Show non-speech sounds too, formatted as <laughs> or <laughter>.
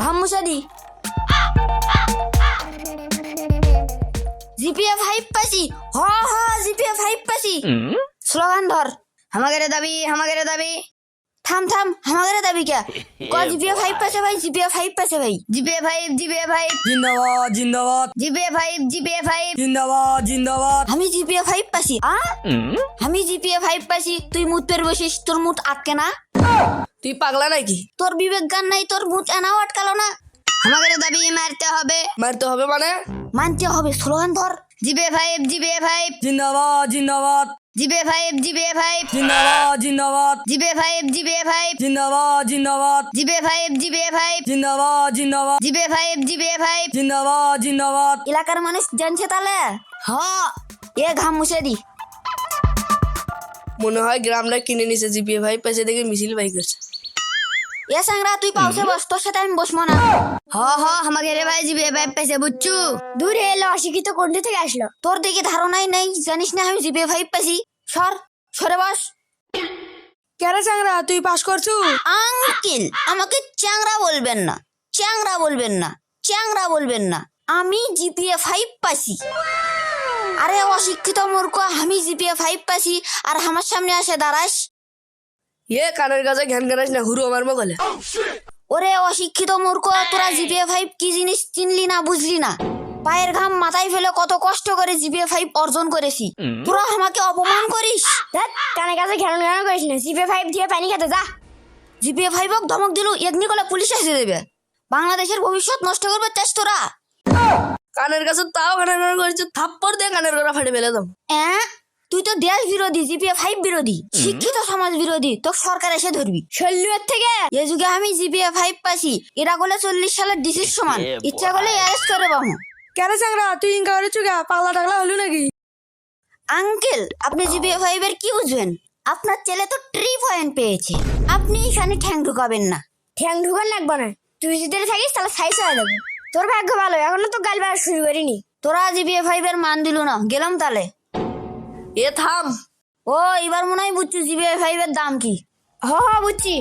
ঘাম মশারি GPA five পাইছি। হ হ জিপিএ ফাইভ পাইছি। স্লোগান ধর। হামাগেরে দাবি হামাগেরে দাবি। থাম থাম হামাগেরে দাবি কে? <laughs> ক জিপিএ ফাইভ পাইছে ভাই? জিপিএ ফাইভ পাইছে ভাই? জিপিএ ফাইভ জিপিএ ফাইভ জিন্দাবাদ জিন্দাবাদ। জিপিএ ফাইভ জিপিএ ফাইভ জিন্দাবাদ জিন্দাবাদ। আমি জিপিএ ফাইভ পাইছি আ? আমি জিপিএ ফাইভ পাইছি তুই মুত পের বসিস তোর মুত আটকে না। তুই পাগলা নাকি? তোর বিবেক গান নাই তোর মুত এনাও আটকালো না। আমাদের দাবি মারতে হবে। মারতে হবে মানে? মানতে হবে স্লোগান ধর। জিবে ফাইভ জিবে ফাইভ জিন্দাবাদ জিন্দাবাদ। জিবে ফাইভ জিবে ফাইভ। জিন্দাবাদ জিন্দাবাদ। জিবে ফাইভ জিবে ফাইভ। জিন্দাবাদ জিন্দাবাদ। জিবে ফাইভ জিবে ফাইভ। জিন্দাবাদ জিন্দাবাদ। জিবে ফাইভ জিবে ফাইভ। জিন্দাবাদ জিন্দাবাদ। এলাকার মানুষ জানছে তাহলে? হ এ ঘাম মুছে দি। মনে হয় গ্রামটা কিনে নিছে জিপিএ ভাই পেছে দেখে মিছিল ভাই করছে এ সাংরা তুই পাউসে বস তোর সাথে আমি বসবো না। হ হ আমাকে রে ভাই জিবে ভাই পাইছে বুঝছু? দূরে এলো অশিক্ষিত কোনটি থেকে আসলো। তোর দিকে ধারণাই নেই জানিস না আমি জিবে ভাই পাইছি। সর সরে বস। কেন চাংরা তুই পাস করছু? আঙ্কেল আমাকে চ্যাংরা বলবেন না চ্যাংরা বলবেন না চ্যাংরা বলবেন না। আমি জিপিএ ফাইভ পাইছি। আরে অশিক্ষিত মূর্খ আমি জিপিএ ফাইভ পাইছি আর আমার সামনে আসে দাঁড়াস। এ কানের কাছে ঘ্যান ঘ্যানাস না হুরু আমার মগলে। ওরে অশিক্ষিত মূর্খ তোরা জিপিএ ফাইভ কি জিনিস চিনলি না বুঝলি না? পায়ের ঘাম মাথায় ফেলে কত কষ্ট করে জিপিএ ফাইভ অর্জন করেছি। তোরা আমাকে অপমান করিস? কানে কাছে ঘেরান ঘেরান করিস না জিপিএ ফাইভ দিয়ে পানি খেতে যা। জিপিএ ফাইভ ধমক দিল এগনি কলে পুলিশ এসে দেবে। বাংলাদেশের ভবিষ্যৎ নষ্ট করবে চাস তোরা। কানের কাছে তাও কানের কানে করেছে থাপ্পড় দিয়ে কানের গোড়া ফাটে ফেলে দাম অ্যাঁ? তুই তো দেশ বিরোধী জিপিএ ফাইভ বিরোধী শিক্ষিত সমাজ বিরোধী তো সরকার এসে ধরবি। শৈলীর থেকে এ যুগে আমি জিপিএ ফাইভ পাইছি এরা করলে চল্লিশ সালের ডিসির সমান ইচ্ছা করলে অ্যারেস্ট করে বামু। কেন চাংরা তুই ইনকা করে চুগা পাগলা টাগলা হলু নাকি? আঙ্কেল আপনি জিপিএ ফাইভ এর কি বুঝবেন? আপনার ছেলে তো ট্রি পয়েন্ট পেয়েছে। আপনি এখানে ঠ্যাং ঢুকাবেন না। ঠ্যাং ঢুকান লাগবে না। তুই যদি থাকিস তাহলে সাইজ হয়ে যাবে। তোর ভাগ্য ভালো এখনও তো গাল শুরু করিনি। তোরা জিপিএ ফাইভ এর মান দিল না গেলাম তাহলে এ থাম। ও এবার মনে হয় বুঝছি জিবিআই ফাইভের দাম কি? হ হ বুঝছি।